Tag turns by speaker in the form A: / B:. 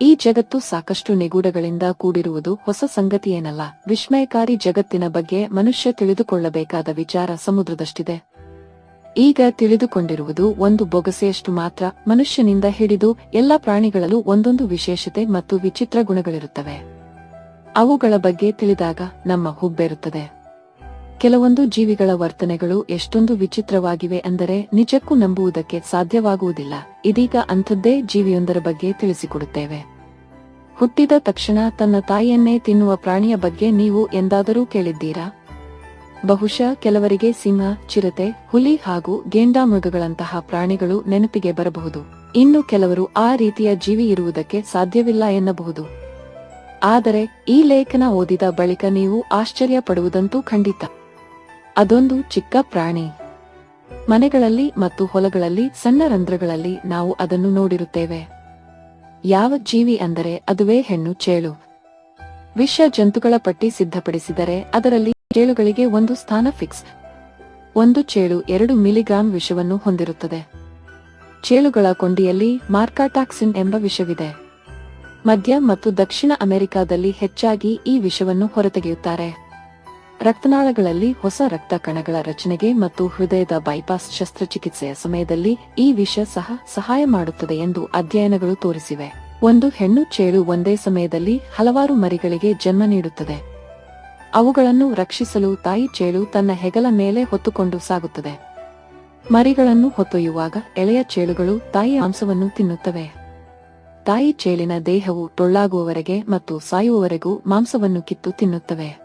A: ಈ ಜಗತ್ತು ಸಾಕಷ್ಟು ನಿಗೂಢಗಳಿಂದ ಕೂಡಿರುವುದು ಹೊಸ ಸಂಗತಿಯೇನಲ್ಲ. ವಿಸ್ಮಯಕಾರಿ ಜಗತ್ತಿನ ಬಗ್ಗೆ ಮನುಷ್ಯ ತಿಳಿದುಕೊಳ್ಳಬೇಕಾದ ವಿಚಾರ ಸಮುದ್ರದಷ್ಟಿದೆ. ಈಗ ತಿಳಿದುಕೊಂಡಿರುವುದು ಒಂದು ಬೊಗಸೆಯಷ್ಟು ಮಾತ್ರ. ಮನುಷ್ಯನಿಂದ ಹಿಡಿದು ಎಲ್ಲ ಪ್ರಾಣಿಗಳಲ್ಲೂ ಒಂದೊಂದು ವಿಶೇಷತೆ ಮತ್ತು ವಿಚಿತ್ರ ಗುಣಗಳಿರುತ್ತವೆ. ಅವುಗಳ ಬಗ್ಗೆ ತಿಳಿದಾಗ ನಮ್ಮ ಹುಬ್ಬೆರುತ್ತದೆ. ಕೆಲವೊಂದು ಜೀವಿಗಳ ವರ್ತನೆಗಳು ಎಷ್ಟೊಂದು ವಿಚಿತ್ರವಾಗಿವೆ ಅಂದರೆ ನಿಜಕ್ಕೂ ನಂಬುವುದಕ್ಕೆ ಸಾಧ್ಯವಾಗುವುದಿಲ್ಲ. ಇದೀಗ ಅಂಥದ್ದೇ ಜೀವಿಯೊಂದರ ಬಗ್ಗೆ ತಿಳಿಸಿಕೊಡುತ್ತೇವೆ. ಹುಟ್ಟಿದ ತಕ್ಷಣ ತನ್ನ ತಾಯಿಯನ್ನೇ ತಿನ್ನುವ ಪ್ರಾಣಿಯ ಬಗ್ಗೆ ನೀವು ಎಂದಾದರೂ ಕೇಳಿದ್ದೀರಾ? ಬಹುಶಃ ಕೆಲವರಿಗೆ ಸಿಂಹ, ಚಿರತೆ, ಹುಲಿ ಹಾಗೂ ಗೇಂಡಾಮೃಗಗಳಂತಹ ಪ್ರಾಣಿಗಳು ನೆನಪಿಗೆ ಬರಬಹುದು. ಇನ್ನು ಕೆಲವರು ಆ ರೀತಿಯ ಜೀವಿ ಇರುವುದಕ್ಕೆ ಸಾಧ್ಯವಿಲ್ಲ ಎನ್ನಬಹುದು. ಆದರೆ ಈ ಲೇಖನ ಓದಿದ ಬಳಿಕ ನೀವು ಆಶ್ಚರ್ಯ ಪಡುವುದಂತೂ ಖಂಡಿತ. ಅದೊಂದು ಚಿಕ್ಕ ಪ್ರಾಣಿ. ಮನೆಗಳಲ್ಲಿ ಮತ್ತು ಹೊಲಗಳಲ್ಲಿ ಸಣ್ಣ ರಂಧ್ರಗಳಲ್ಲಿ ನಾವು ಅದನ್ನು ನೋಡಿರುತ್ತೇವೆ. ಯಾವ ಜೀವಿ ಅಂದರೆ ಅದುವೇ ಹೆಣ್ಣು ಚೇಳು. ವಿಷ ಜಂತುಗಳ ಪಟ್ಟಿ ಸಿದ್ಧಪಡಿಸಿದರೆ ಅದರಲ್ಲಿ ಚೇಳುಗಳಿಗೆ ಒಂದು ಸ್ಥಾನ ಫಿಕ್ಸ್. ಒಂದು ಚೇಳು ಎರಡು ಮಿಲಿಗ್ರಾಂ ವಿಷವನ್ನು ಹೊಂದಿರುತ್ತದೆ. ಚೇಳುಗಳ ಕೊಂಡಿಯಲ್ಲಿ ಮಾರ್ಕಾಟಾಕ್ಸಿನ್ ಎಂಬ ವಿಷವಿದೆ. ಮಧ್ಯ ಮತ್ತು ದಕ್ಷಿಣ ಅಮೆರಿಕಾದಲ್ಲಿ ಹೆಚ್ಚಾಗಿ ಈ ವಿಷವನ್ನು ಹೊರತೆಗೆಯುತ್ತಾರೆ. ರಕ್ತನಾಳಗಳಲ್ಲಿ ಹೊಸ ರಕ್ತ ಕಣಗಳ ರಚನೆಗೆ ಮತ್ತು ಹೃದಯದ ಬೈಪಾಸ್ ಶಸ್ತ್ರಚಿಕಿತ್ಸೆಯ ಸಮಯದಲ್ಲಿ ಈ ವಿಷ ಸಹ ಸಹಾಯ ಮಾಡುತ್ತದೆ ಎಂದು ಅಧ್ಯಯನಗಳು ತೋರಿಸಿವೆ. ಒಂದು ಹೆಣ್ಣು ಚೇಳು ಒಂದೇ ಸಮಯದಲ್ಲಿ ಹಲವಾರು ಮರಿಗಳಿಗೆ ಜನ್ಮ ನೀಡುತ್ತದೆ. ಅವುಗಳನ್ನು ರಕ್ಷಿಸಲು ತಾಯಿ ಚೇಳು ತನ್ನ ಹೆಗಲ ಮೇಲೆ ಹೊತ್ತುಕೊಂಡು ಸಾಗುತ್ತದೆ. ಮರಿಗಳನ್ನು ಹೊತ್ತೊಯ್ಯುವಾಗ ಎಳೆಯ ಚೇಳುಗಳು ತಾಯಿ ಮಾಂಸವನ್ನು ತಿನ್ನುತ್ತವೆ. ತಾಯಿ ಚೇಳಿನ ದೇಹವು ಟೊಳ್ಳಾಗುವವರೆಗೆ ಮತ್ತು ಸಾಯುವವರೆಗೂ ಮಾಂಸವನ್ನು ಕಿತ್ತು ತಿನ್ನುತ್ತವೆ.